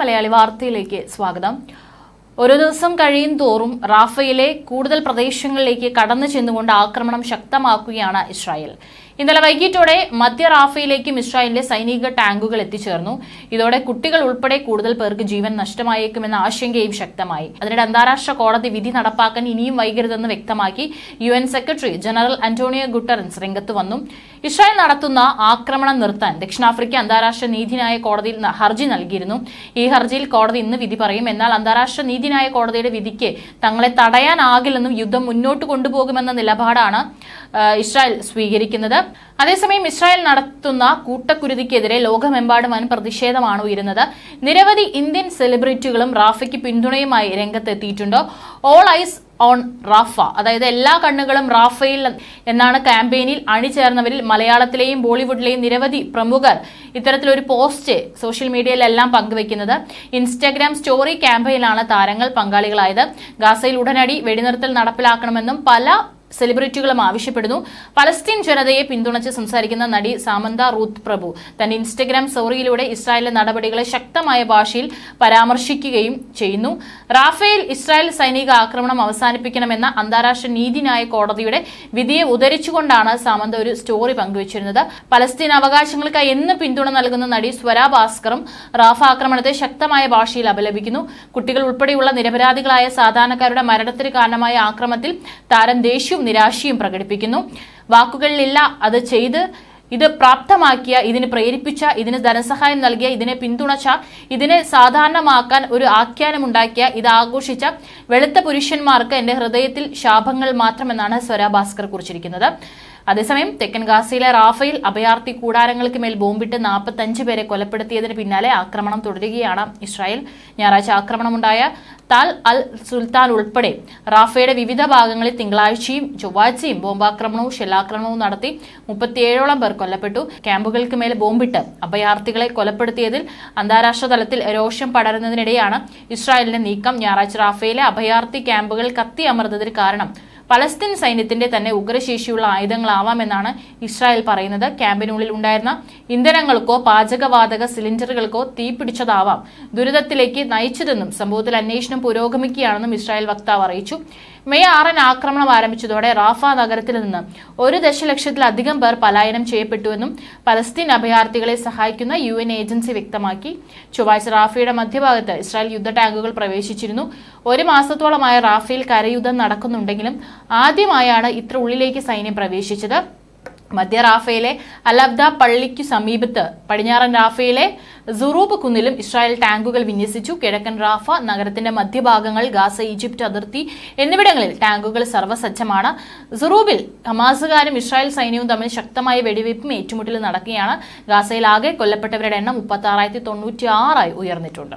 മലയാളി വാർത്തയിലേക്ക് സ്വാഗതം. ഓരോ ദിവസം കഴിയും തോറും റാഫയിലെ കൂടുതൽ പ്രദേശങ്ങളിലേക്ക് കടന്നു ചെന്നുകൊണ്ട് ആക്രമണം ശക്തമാക്കുകയാണ് ഇസ്രായേൽ. ഇന്നലെ വൈകിട്ടോടെ മധ്യ റാഫയിലേക്കും ഇസ്രായേലിന്റെ സൈനിക ടാങ്കുകൾ എത്തിച്ചേർന്നു. ഇതോടെ കുട്ടികൾ ഉൾപ്പെടെ കൂടുതൽ പേർക്ക് ജീവൻ നഷ്ടമായേക്കുമെന്ന ആശങ്കയും ശക്തമായി. അതിനിടെ അന്താരാഷ്ട്ര കോടതി വിധി നടപ്പാക്കാൻ ഇനിയും വൈകരുതെന്ന് വ്യക്തമാക്കി U secretary general Antonio Guterres രംഗത്ത് വന്നു. ഇസ്രായേൽ നടത്തുന്ന ആക്രമണം നിർത്താൻ ദക്ഷിണാഫ്രിക്ക അന്താരാഷ്ട്ര നീതിന്യായ കോടതിയിൽ ഹർജി നൽകിയിരുന്നു. ഈ ഹർജിയിൽ കോടതി ഇന്ന് വിധി പറയും. എന്നാൽ അന്താരാഷ്ട്ര നീതിന്യായ കോടതിയുടെ വിധിക്ക് തങ്ങളെ തടയാനാകില്ലെന്നും യുദ്ധം മുന്നോട്ട് കൊണ്ടുപോകുമെന്ന നിലപാടാണ് ഇസ്രായേൽ സ്വീകരിക്കുന്നത്. അതേസമയം ഇസ്രായേൽ നടത്തുന്ന കൂട്ടക്കുരുതിക്കെതിരെ ലോകമെമ്പാടും വൻ പ്രതിഷേധമാണ് ഉയരുന്നത്. നിരവധി ഇന്ത്യൻ സെലിബ്രിറ്റികളും റാഫയ്ക്ക് പിന്തുണയുമായി രംഗത്തെത്തിയിട്ടുണ്ട്. ഓൾ ഐസ് ഓൺ റാഫ അതായത് എല്ലാ കണ്ണുകളും റാഫയിൽ എന്നാണ് ക്യാമ്പയിനിൽ അണിചേർന്നവരിൽ മലയാളത്തിലെയും ബോളിവുഡിലെയും നിരവധി പ്രമുഖർ ഇത്തരത്തിലൊരു പോസ്റ്റ് സോഷ്യൽ മീഡിയയിലെല്ലാം പങ്കുവെക്കുന്നത് ഇൻസ്റ്റാഗ്രാം സ്റ്റോറി ക്യാമ്പയിലാണ് താരങ്ങൾ പങ്കാളികളായത്. ഗാസയിൽ ഉടനടി വെടിനിർത്തൽ നടപ്പിലാക്കണമെന്നും പല സെലിബ്രിറ്റികളും ആവശ്യപ്പെടുന്നു. പലസ്തീൻ ജനതയെ പിന്തുണച്ച് സംസാരിക്കുന്ന നടി സാമന്ത റൂത്ത് പ്രഭു തന്റെ ഇൻസ്റ്റഗ്രാം സ്റ്റോറിയിലൂടെ ഇസ്രായേലിലെ നടപടികളെ ശക്തമായ ഭാഷയിൽ പരാമർശിക്കുകയും ചെയ്യുന്നു. റാഫേൽ ഇസ്രായേൽ സൈനിക ആക്രമണം അവസാനിപ്പിക്കണമെന്ന അന്താരാഷ്ട്ര നീതിന്യായ കോടതിയുടെ വിധിയെ ഉദരിച്ചുകൊണ്ടാണ് സാമന്ത ഒരു സ്റ്റോറി പങ്കുവച്ചിരുന്നത്. പലസ്തീൻ അവകാശങ്ങൾക്കായി എന്ന് പിന്തുണ നൽകുന്ന നടി സ്വര ഭാസ്കറും റാഫ ആക്രമണത്തെ ശക്തമായ ഭാഷയിൽ അപലപിക്കുന്നു. കുട്ടികൾ ഉൾപ്പെടെയുള്ള നിരപരാധികളായ സാധാരണക്കാരുടെ മരണത്തിന് കാരണമായ ആക്രമണത്തിൽ താരം ദേഷ്യവും നിരാശയും പ്രകടിപ്പിക്കുന്നു. വാക്കുകളിലില്ല അത് ചെയ്ത് ഇത് പ്രാപ്തമാക്കിയ ഇതിന് പ്രേരിപ്പിച്ച ഇതിന് ധനസഹായം നൽകിയ ഇതിനെ പിന്തുണച്ച ഇതിനെ സാധാരണമാക്കാൻ ഒരു ആഖ്യാനമുണ്ടാക്കിയ ഇത് ആഘോഷിച്ച വെളുത്ത പുരുഷന്മാർക്ക് എന്റെ ഹൃദയത്തിൽ ശാപങ്ങൾ മാത്രമെന്നാണ് സ്വര ഭാസ്കർ കുറിച്ചിരിക്കുന്നത്. അതേസമയം തെക്കൻ ഗാസയിലെ റാഫയിൽ അഭയാർത്ഥി കൂടാരങ്ങൾക്ക് മേൽ ബോംബിട്ട് നാൽപ്പത്തഞ്ച് പേരെ കൊലപ്പെടുത്തിയതിന് പിന്നാലെ ആക്രമണം തുടരുകയാണ് ഇസ്രായേൽ. ഞായറാഴ്ച ആക്രമണമുണ്ടായ താൽ അൽ സുൽത്താൻ ഉൾപ്പെടെ റാഫയുടെ വിവിധ ഭാഗങ്ങളിൽ തിങ്കളാഴ്ചയും ചൊവ്വാഴ്ചയും ബോംബാക്രമണവും ഷെല്ലാക്രമണവും നടത്തി മുപ്പത്തിയേഴോളം പേർ കൊല്ലപ്പെട്ടു. ക്യാമ്പുകൾക്ക് മേൽ ബോംബിട്ട് അഭയാർത്ഥികളെ കൊലപ്പെടുത്തിയതിൽ അന്താരാഷ്ട്ര തലത്തിൽ രോഷം പടരുന്നതിനിടെയാണ് ഇസ്രായേലിന്റെ നീക്കം. ഞായറാഴ്ച റാഫയിലെ അഭയാർത്ഥി ക്യാമ്പുകൾ കത്തിയമർന്നതിന് കാരണം പലസ്തീൻ സൈന്യത്തിന്റെ തന്നെ ഉഗ്രശേഷിയുള്ള ആയുധങ്ങളാവാമെന്നാണ് ഇസ്രായേൽ പറയുന്നത്. ക്യാമ്പിനുള്ളിൽ ഉണ്ടായിരുന്ന ഇന്ധനങ്ങൾക്കോ പാചകവാതക സിലിണ്ടറുകൾക്കോ തീപിടിച്ചതാവാം ദുരിതത്തിലേക്ക് നയിച്ചതെന്നും സംഭവത്തിൽ അന്വേഷണം പുരോഗമിക്കുകയാണെന്നും ഇസ്രായേൽ വക്താവ് അറിയിച്ചു. മെയ് ആറിന് ആക്രമണം ആരംഭിച്ചതോടെ റാഫ നഗരത്തിൽ നിന്ന് ഒരു ദശലക്ഷത്തിലധികം പേർ പലായനം ചെയ്യപ്പെട്ടുവെന്നും പലസ്തീൻ അഭയാർത്ഥികളെ സഹായിക്കുന്ന യു എൻ ഏജൻസി വ്യക്തമാക്കി. ചൊവ്വാഴ്ച റാഫയുടെ മധ്യഭാഗത്ത് ഇസ്രായേൽ യുദ്ധ ടാങ്കുകൾ പ്രവേശിച്ചിരുന്നു. ഒരു മാസത്തോളമായ റാഫയിൽ കരയുദ്ധം നടക്കുന്നുണ്ടെങ്കിലും ആദ്യമായാണ് ഇത്ര ഉള്ളിലേക്ക് സൈന്യം പ്രവേശിച്ചത്. മധ്യ റാഫയിലെ അലബ്ദ പള്ളിക്കു സമീപത്ത് പടിഞ്ഞാറൻ റാഫയിലെ സുറൂബ് കുന്നിലും ഇസ്രായേൽ ടാങ്കുകൾ വിന്യസിച്ചു. കിഴക്കൻ റാഫ നഗരത്തിന്റെ മധ്യഭാഗങ്ങൾ ഗാസ ഈജിപ്റ്റ് അതിർത്തി എന്നിവിടങ്ങളിൽ ടാങ്കുകൾ സർവസജ്ജമാണ്. സുറൂബിൽ ഹമാസുകാരും ഇസ്രായേൽ സൈന്യവും തമ്മിൽ ശക്തമായ വെടിവയ്പും ഏറ്റുമുട്ടലും നടക്കുകയാണ്. ഗാസയിൽ ആകെ കൊല്ലപ്പെട്ടവരുടെ എണ്ണം മുപ്പത്തി ആറായിരത്തി തൊണ്ണൂറ്റി ആറായി ഉയർന്നിട്ടുണ്ട്.